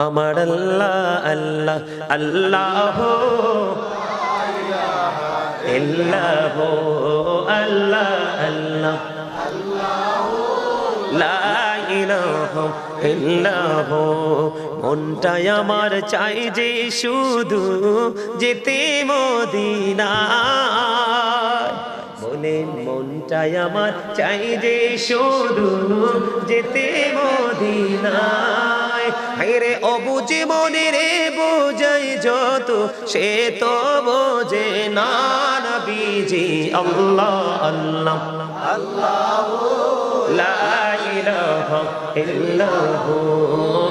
আমার আল্লাহ আল্লাহ আল্লাহ আল্লাহ আল্লাহ লা মনটাই আমার চাই যে শুধু যেতে মদিনায় বলেন মনটাই আমার চাই যে শুধু মনে রে, বোঝাই যত, সে তো বোঝে না নবীজি। আল্লাহ আল্লাহ। আল্লাহ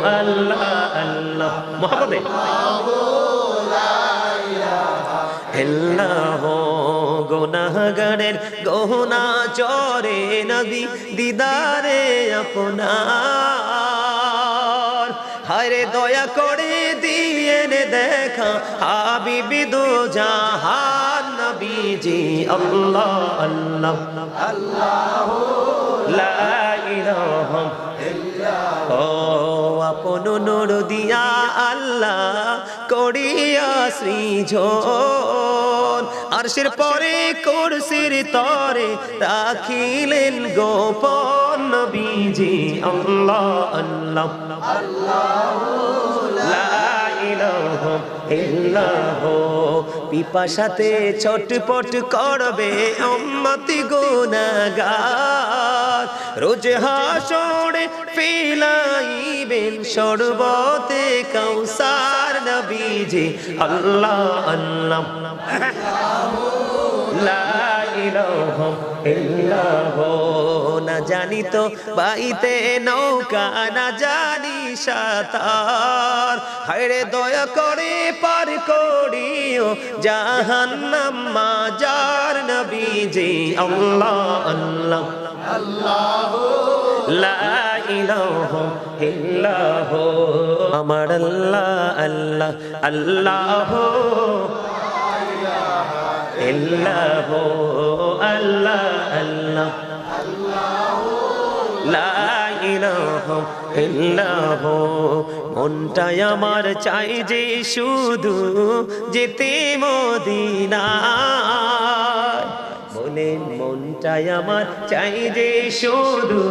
আল্লাহ আল্লাহ। মোহাম্মদে। আল্লাহ গুনাহগারের গহনা চরে নদী দিদারে আপনার। হায়রে দয়া করে দিয়ে দেখা, হাবিবি দো জাহান নবীজি, আল্লাহ আল্লাহ লা ইলাহা ও আপন নূর দিয়া আল্লাহ, করিয়া সৃজন। আরশের পরে কুরসির তরে রাখিলেন গোপন নবীজি। আল্লাহ আল্লাহ। পিপাসাতে ছটপট করবে উম্মতি গুনাহগার। রোজ হাসরে ফিলাইবেন সর্বতে কৌসার নবীজি আল্লাহ আল্লাহ। না জানি তো বাইতে নৌকা না জানি সাঁতার। হায়রে দয়া করে পার করিও জাহান্নাম মাজার নবীজি আল্লাহ। আল্লাহ লা ইলাহা ইল্লাহ। আমার আল্লাহ আল্লাহ আল্লাহ। ইল্লাহ, আল্লাহ আল্লাহ। লা ইলাহা ইল্লাহ। মনটাই আমার চাই যে শুধু যেতে মদিনায়। বলেন মনটাই আমার। চাই যে শুধু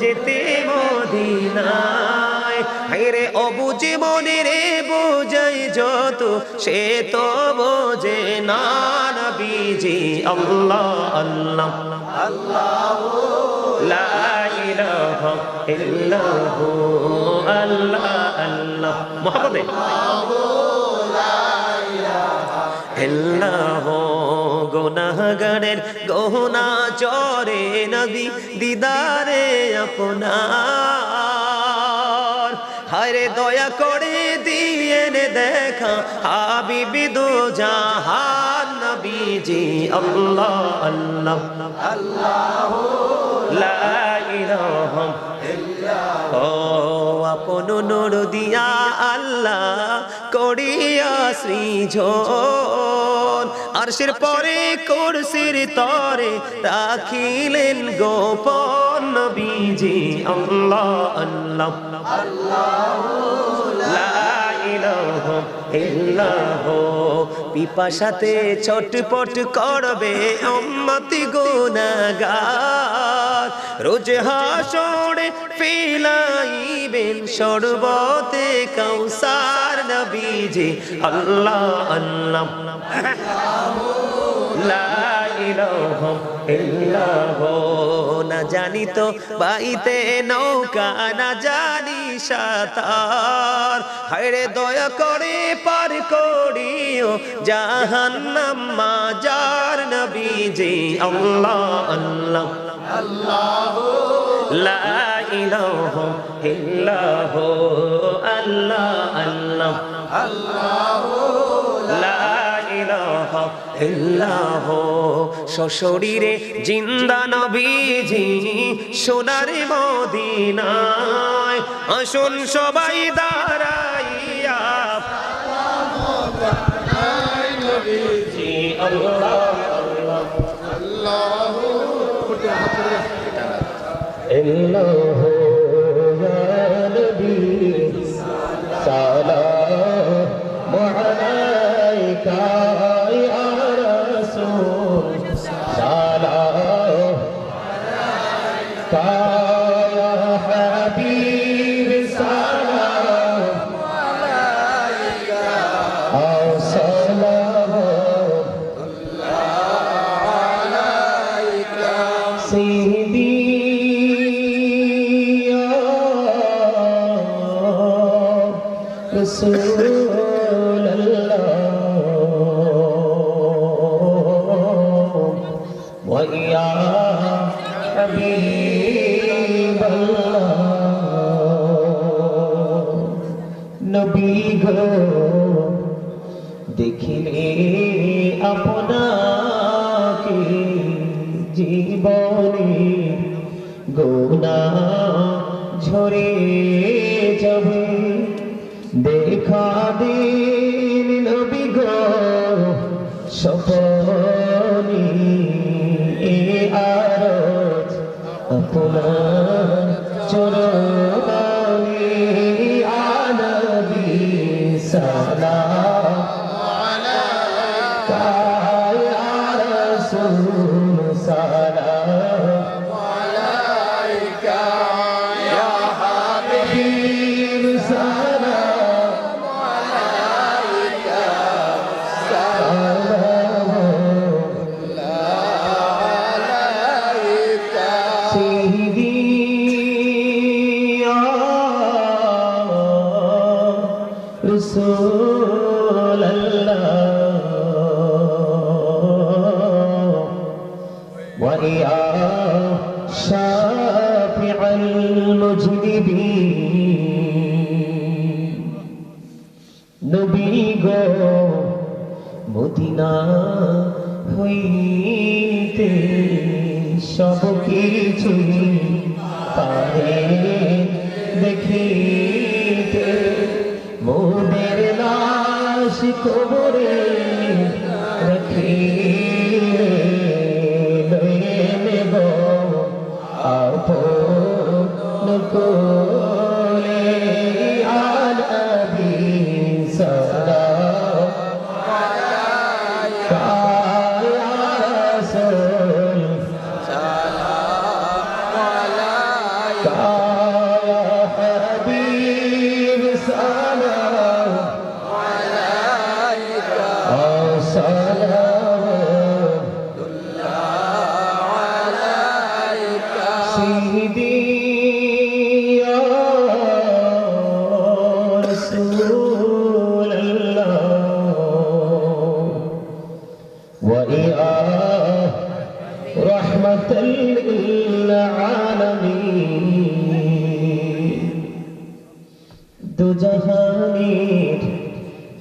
যেতে মদিনায়। হায়রে অবুঝে মনে রে বোঝাই যত, সে তো বোঝে না নবীজি। আল্লাহ আল্লাহ। আল্লাহ আল্লাহ। মোহাম্মদে। আল্লাহ গুনাহগারের গহনা চরে নদী দিদারে আপনার। হায়রে দয়া করে দিয়ে দেখা হাবিবি দো জাহান নবীজি, আল্লাহ আল্লাহ। লা ইলাহা আপন নূর দিয়া আল্লাহ করিয়া সৃজন। আরশের পরে কুরসির তরে রাখিলেন গোপন নবীজি। আল্লাহ আল্লাহ। লা ইলাহা ইল্লাহ, পিপাসাতে ছটপট করবে উম্মতি গুনাহগার। রোজ হাসরে ফিলাইবেন সর্বতে কৌসার নবীজি। আল্লাহ আল্লাহ। লা না জানি তো বাইতে নৌকা, না জানি সাঁতার। হায়রে দয়া করে পার করিও জাহান্নাম মাজার নবীজি। আল্লাহ আল্লাহ। আল্লাহ লা ইলাহা ইল্লাহ, আল্লাহ আল্লাহ। লা ইলাহা ইল্লাহ সশরীরে জিন্দা নবীজি সোনার মদিনায়। আসুন সবাই দাঁড়াইয়া। ইল্লাহ رسول الله ويا حبيب الله নবী গো দেখিলে আপনাকে জীবনে গোনা ঝরে যাবে দেখা মদিনা হইতে সব কিছু পারে দেখিতে মোদের লাশ কবরে লয়ে নেব। আপন কোলে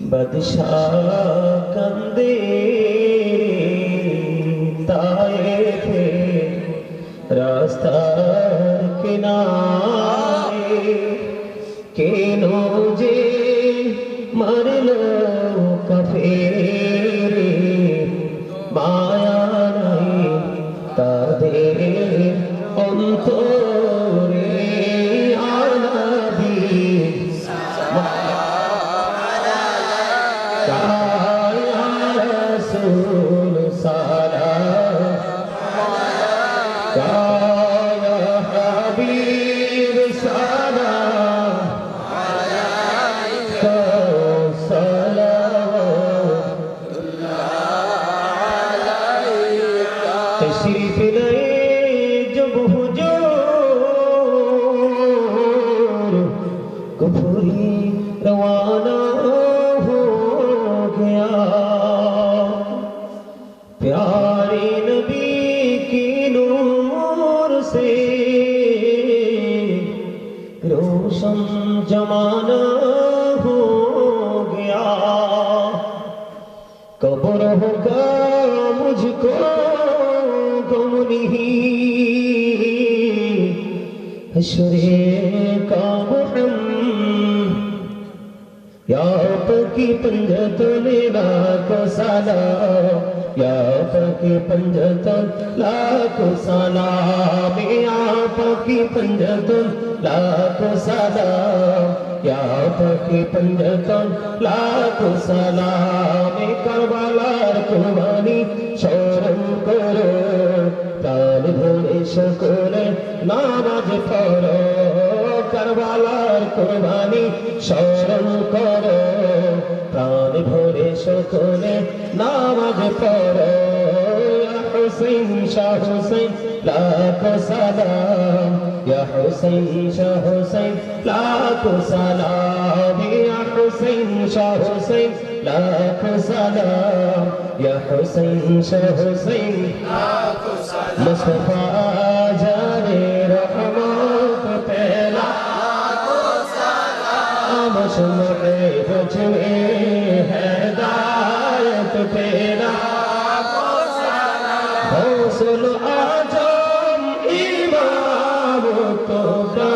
بادشاہ کندے تائے تھے راستہ کنارے۔ کہ نوجے مر لو کفیر كونه اشريك محمد يا پاکی پنجت میرا کو سلام یا پاکی پنجتن لاکھو سلام یا پاکی پنجتن لاکھو سلام یا پاکی پنجتن لاکھو سلام کربلا قربانی شورم کرو طالب شکر ناماز پڑھو کربلا قربانی شورم کرو প্রাণ ভরে সকলে নামাজ পড়ো। হুসেন শাহ হুসেন লাখ সালাম। ইয়া হুসেন শাহ হুসেন লাখ সালাম। ইয়া হুসেন শাহ হুসেন লাখ রসুল আজম ইমাম তোমরা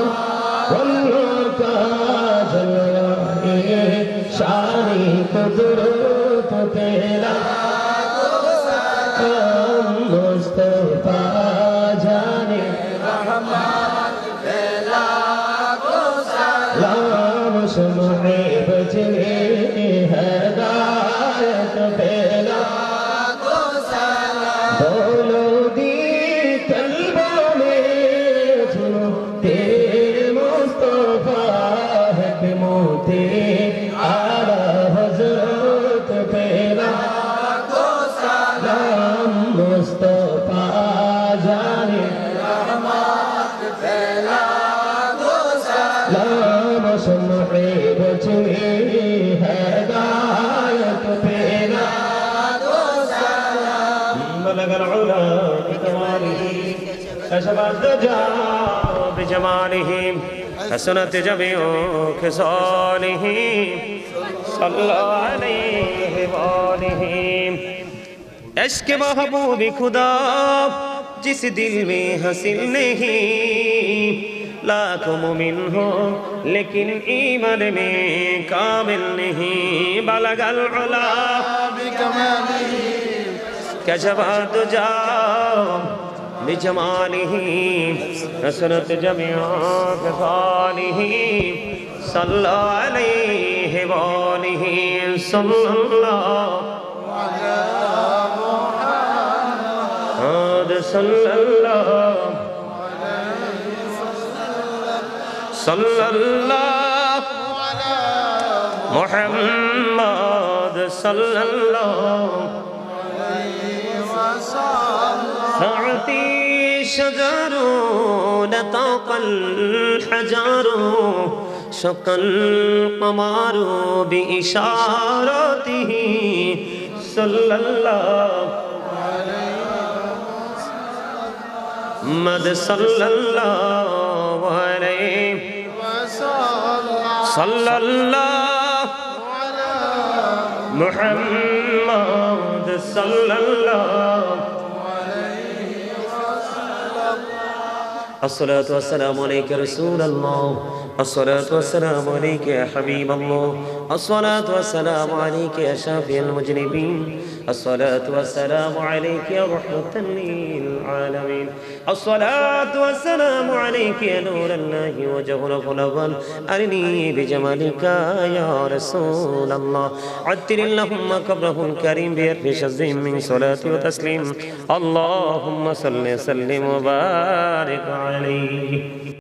অন্য কাজ শানি কুদরত تزود بجماله حسنت جميع خصاله صلى عليه وآله عشق محبوب خدا جس دل میں حسن نہیں لاکھوں مومن ہو لیکن ایمن میں کامل نہیں۔ بلغ العلا بکماله كجبات جاؤ بجماله حسنت جميع كفاله صلى عليه وآله صلى الله محمد صلى الله صلى الله محمد صلى الله فاعطي شجر نطق الحجر شق القمر بإشارته صلى الله محمد صلى الله عليه صلى الله محمد صلى الله الصلاة والسلام عليك رسول الله. الصلاة والسلام عليك يا حبيب الله. الصلاة والسلام عليك يا شافي المجرمين الصلاة والسلام عليك يا رحمة للعالمين. الصلاة والسلام عليك يا نور الله وجهه الأول أرني بجمالك يا رسول الله. عتر اللهم قبره الكريم بألف شز من صلاة وتسليم. اللهم صل وسلم وبارك عليه.